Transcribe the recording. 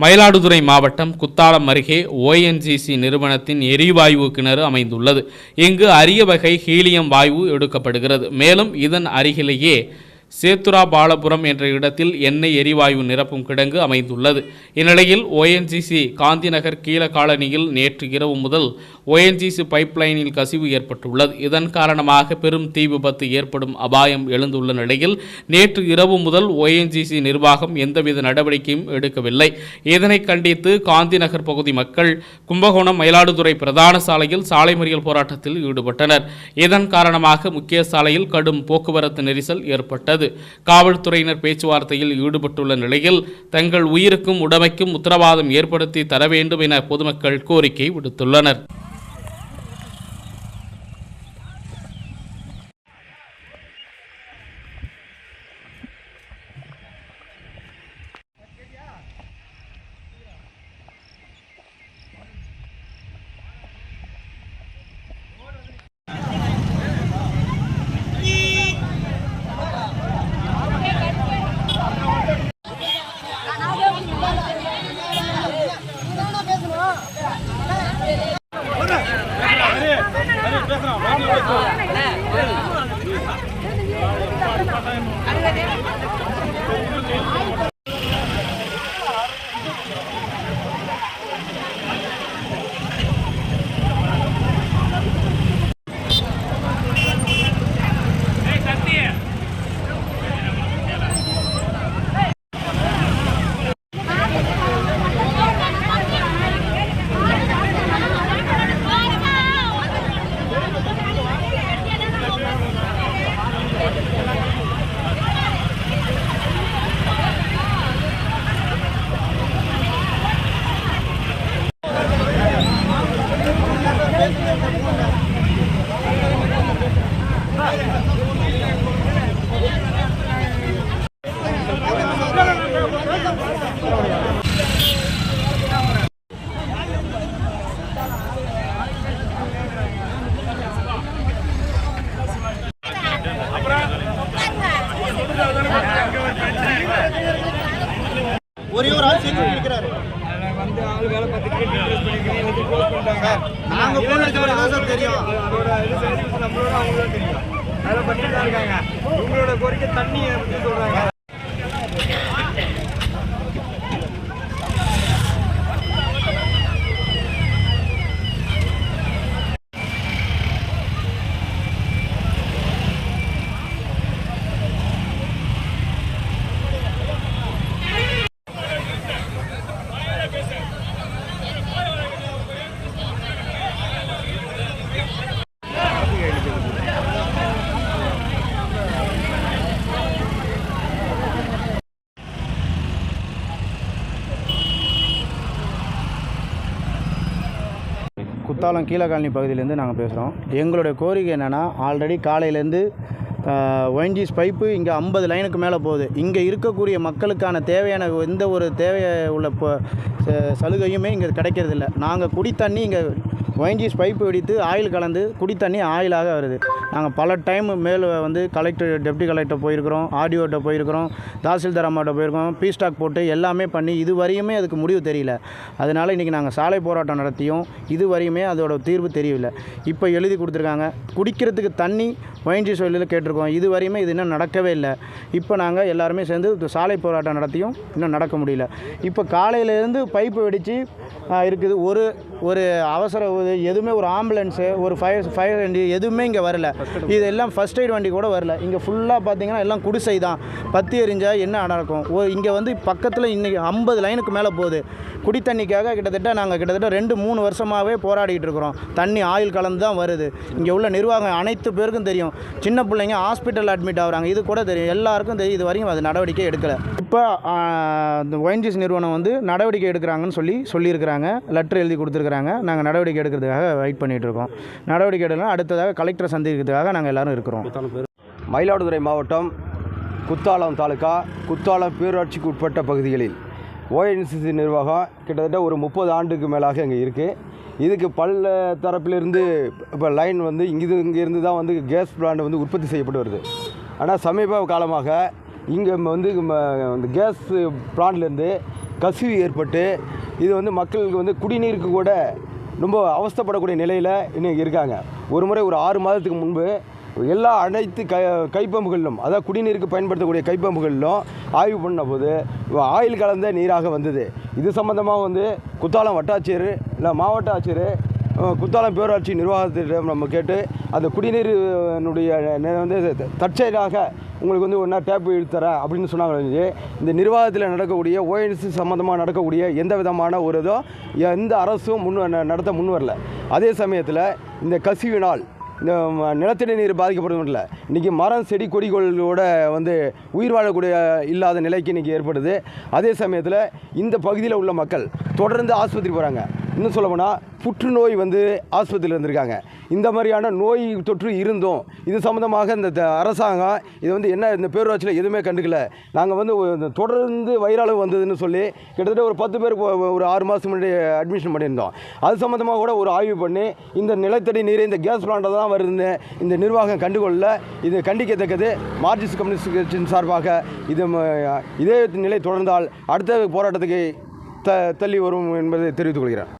மயிலாடுதுறை மாவட்டம் குத்தாலம் அருகே ஓஎன்ஜிசி நிறுவனத்தின் எரிவாயு கிணறு அமைந்துள்ளது. இங்கு அரிய வகை ஹீலியம் வாயு எடுக்கப்படுகிறது. மேலும் இதன் அருகிலேயே சேத்துரா பாலபுரம் என்ற இடத்தில் எண்ணெய் எரிவாயு நிரப்பும் கிடங்கு அமைந்துள்ளது. இந்நிலையில் ஓஎன்ஜிசி காந்திநகர் கீழ காலனியில் நேற்று இரவு முதல் ஓஎன்ஜிசி பைப்லைனில் கசிவு ஏற்பட்டுள்ளது. இதன் காரணமாக பெரும் தீ விபத்து ஏற்படும் அபாயம் எழுந்துள்ள நிலையில் நேற்று இரவு முதல் ஓஎன்ஜிசி நிர்வாகம் எந்தவித நடவடிக்கையும் எடுக்கவில்லை. இதனை கண்டித்து காந்திநகர் பகுதி மக்கள் கும்பகோணம் மயிலாடுதுறை பிரதான சாலையில் சாலை மறியல் போராட்டத்தில் ஈடுபட்டனர். இதன் காரணமாக முக்கிய சாலையில் கடும் போக்குவரத்து நெரிசல் ஏற்பட்டது. காவல்துறையினர் பேச்சுவார்த்தையில் ஈடுபட்டுள்ள நிலையில் தங்கள் உயிருக்கும் உடமைக்கும் உத்தரவாதம் ஏற்படுத்தி தர வேண்டும் என பொதுமக்கள் கோரிக்கை விடுத்துள்ளனர். வந்து ஆள் வேலை பார்த்துட்டு டீட்டெயில்ஸ் பண்ணிக்கிறேன் எல்லாத்தையும் க்ளோஸ் பண்ணிட்டாங்க. நாங்க போன தான் சார் தெரியும். அதோட இது சர்வீஸ் நம்மளோட அவங்களோட தெரியும். வேலை பண்ணிட்டு தான் இருக்காங்க. உங்களோட கோரிக்கை தண்ணி பற்றி சொல்றாங்க. குத்தாலம் கீழக்காலனி பகுதியிலேருந்து நாங்கள் பேசுகிறோம் எங்களுடைய கோரிக்கை என்னென்னா ஆல்ரெடி காலையிலேருந்து ஒயின்ஜிஸ் பைப்பு இங்கே ஐம்பது லைனுக்கு மேலே போகுது. இங்கே இருக்கக்கூடிய மக்களுக்கான தேவையான எந்த ஒரு தேவைய உள்ள ச- சலுகையுமே இங்கே கிடைக்கிறதில்ல. நாங்கள் குடி தண்ணி இங்கே ஒயின்ஜிஸ் பைப்பு வெடித்து ஆயில் கலந்து குடி தண்ணி ஆயிலாக வருது. நாங்கள் பல டைம் மேல் வந்து கலெக்டர் டெப்டி கலெக்டர் போயிருக்கிறோம் ஆர்டிஓட்ட போயிருக்கிறோம் தாசில்தார் அம்மாட்ட போயிருக்கோம் பீ ஸ்டாக் போட்டு எல்லாமே பண்ணி இது வரையுமே அதுக்கு முடிவு தெரியல. அதனால் இன்றைக்கி நாங்கள் சாலை போராட்டம் நடத்தியும் இது வரையுமே அதோட தீர்வு தெரியவில்லை. இப்போ எழுதி கொடுத்துருக்காங்க. குடிக்கிறதுக்கு தண்ணி ஒயின்ஜி சொல்லியில் கேட்டிருக்கோம். இது வரையுமே இது இன்னும் நடக்கவே இல்லை. இப்போ நாங்கள் எல்லாருமே சேர்ந்து சாலை போராட்டம் நடத்தியும் இன்னும் நடக்க முடியல. இப்போ காலையிலேருந்து பைப்பு வெடித்து இருக்குது. ஒரு ஒரு அவசர எதுவுமே ஒரு ஆம்புலன்ஸு ஒரு ஃபயர் ஃபயர் வண்டி எதுவுமே இங்கே வரல. இது எல்லாம் ஃபஸ்ட் எய்ட் வண்டி கூட வரல. இங்கே ஃபுல்லாக பார்த்தீங்கன்னா எல்லாம் குடிசை தான். பத்தி எரிஞ்சால் என்ன நடக்கும்? ஓ இங்கே வந்து பக்கத்தில் இன்றைக்கி ஐம்பது லைனுக்கு மேலே போகுது. குடி தண்ணிக்காக கிட்டத்தட்ட நாங்கள் கிட்டத்தட்ட ரெண்டு மூணு வருஷமாகவே போராடிட்டு இருக்கிறோம். தண்ணி ஆயில் கலந்து தான் வருது. இங்கே உள்ள நிர்வாகம் அனைத்து பேருக்கும் தெரியும். சின்ன பிள்ளைங்க ஹாஸ்பிட்டல் அட்மிட் ஆகுறாங்க. இது கூட தெரியும். எல்லாருக்கும் தெரியும். இது வரைக்கும் அது நடவடிக்கை எடுக்கலை. இப்போ இந்த ஒயின்ஜிஸ் நிறுவனம் வந்து நடவடிக்கை எடுக்கிறாங்கன்னு சொல்லி சொல்லியிருக்கிறாங்க. லெட்டர் எழுதி கொடுத்துருக்குறாங்க. நாங்கள் நடவடிக்கை எடுக்கிறதுக்காக வெயிட் பண்ணிகிட்டு இருக்கோம். நடவடிக்கை எடுக்கலாம் அடுத்ததாக கலெக்டரை சந்திக்கிறதுக்காக நாங்கள் எல்லாரும் இருக்கிறோம். மயிலாடுதுறை மாவட்டம் குத்தாலம் தாலுக்கா குத்தாலம் பேரூராட்சிக்கு உட்பட்ட பகுதிகளில் ஓஎன்சிசி நிர்வாகம் கிட்டத்தட்ட ஒரு முப்பது ஆண்டுக்கு மேலாக இங்கே இருக்குது இதுக்கு பல்ல தரப்பிலிருந்து இப்போ லைன் வந்து இங்கிது இங்கேருந்து தான் வந்து கேஸ் பிளான்ட் வந்து உற்பத்தி செய்யப்பட்டு வருது. ஆனால் சமீப காலமாக இங்கே வந்து ம- இந்த கேஸ் பிளான்ட்லேருந்து கசிவு ஏற்பட்டு இது வந்து மக்களுக்கு வந்து குடிநீருக்கு கூட ரொம்ப அவஸ்தைப்படக்கூடிய நிலையில் இன்னும் இருக்காங்க. ஒரு முறை ஒரு ஆறு மாதத்துக்கு முன்பு எல்லா அனைத்து கை கைப்பம்புகளிலும் அதாவது குடிநீருக்கு பயன்படுத்தக்கூடிய கைப்பம்புகளிலும் ஆய்வு பண்ண போது ஆயில் கலந்த நீராக வந்தது. இது சம்மந்தமாக வந்து குத்தாலம் வட்டாட்சியர் இல்லை மாவட்ட ஆட்சியர் குத்தாலம் பேரூராட்சி நிர்வாகத்திடம் நம்ம கேட்டு அந்த குடிநீரினுடைய வந்து த- தற்செயலாக உங்களுக்கு வந்து ஒன்றா டேப் இழுத்தரேன் அப்படின்னு சொன்னாங்க இந்த நிர்வாகத்தில் நடக்கக்கூடிய ஓஎன்சி சம்மந்தமாக நடக்கக்கூடிய எந்த விதமான ஒரு இதோ எந்த அரசும் முன் ந- நடத்த முன் வரல. அதே சமயத்தில் இந்த கசிவினால் இந்த நிலத்தடி நீர் பாதிக்கப்படுது இல்லை. இன்றைக்கி மரம் செடி கொடிகளோட வந்து உயிர் வாழக்கூடிய இல்லாத நிலைக்கு இன்றைக்கி ஏற்படுது. அதே சமயத்தில் இந்த பகுதியில் உள்ள மக்கள் தொடர்ந்து ஆஸ்பத்திரி போகிறாங்க இன்னும் சொல்ல போனால் புற்றுநோய் வந்து ஆஸ்பத்திரியில் இருந்திருக்காங்க. இந்த மாதிரியான நோய் தொற்று இருந்தும் இது சம்மந்தமாக இந்த த- அரசாங்கம் இது வந்து என்ன இந்த பேரூராட்சியில் எதுவுமே கண்டுக்கல. நாங்கள் வந்து இந்த தொடர்ந்து வயிறாளவு வந்ததுன்னு சொல்லி கிட்டத்தட்ட ஒரு பத்து பேர் ஒரு ஆறு மாதத்துக்கு முன்னாடி அட்மிஷன் பண்ணியிருந்தோம். அது சம்மந்தமாக கூட ஒரு ஆய்வு பண்ணி இந்த நிலத்தடி நீர் இந்த கேஸ் பிளான்ட் தான் வருதுன்னு இந்த நிர்வாகம் கண்டுகொள்ள இது கண்டிக்கத்தக்கது. மார்க்சிஸ்ட் கம்யூனிஸ்ட் கட்சியின் சார்பாக இது இதே நிலை தொடர்ந்தால் அடுத்த போராட்டத்துக்கு த தள்ளி வரும் என்பதை தெரிவித்துக் கொள்கிறேன்.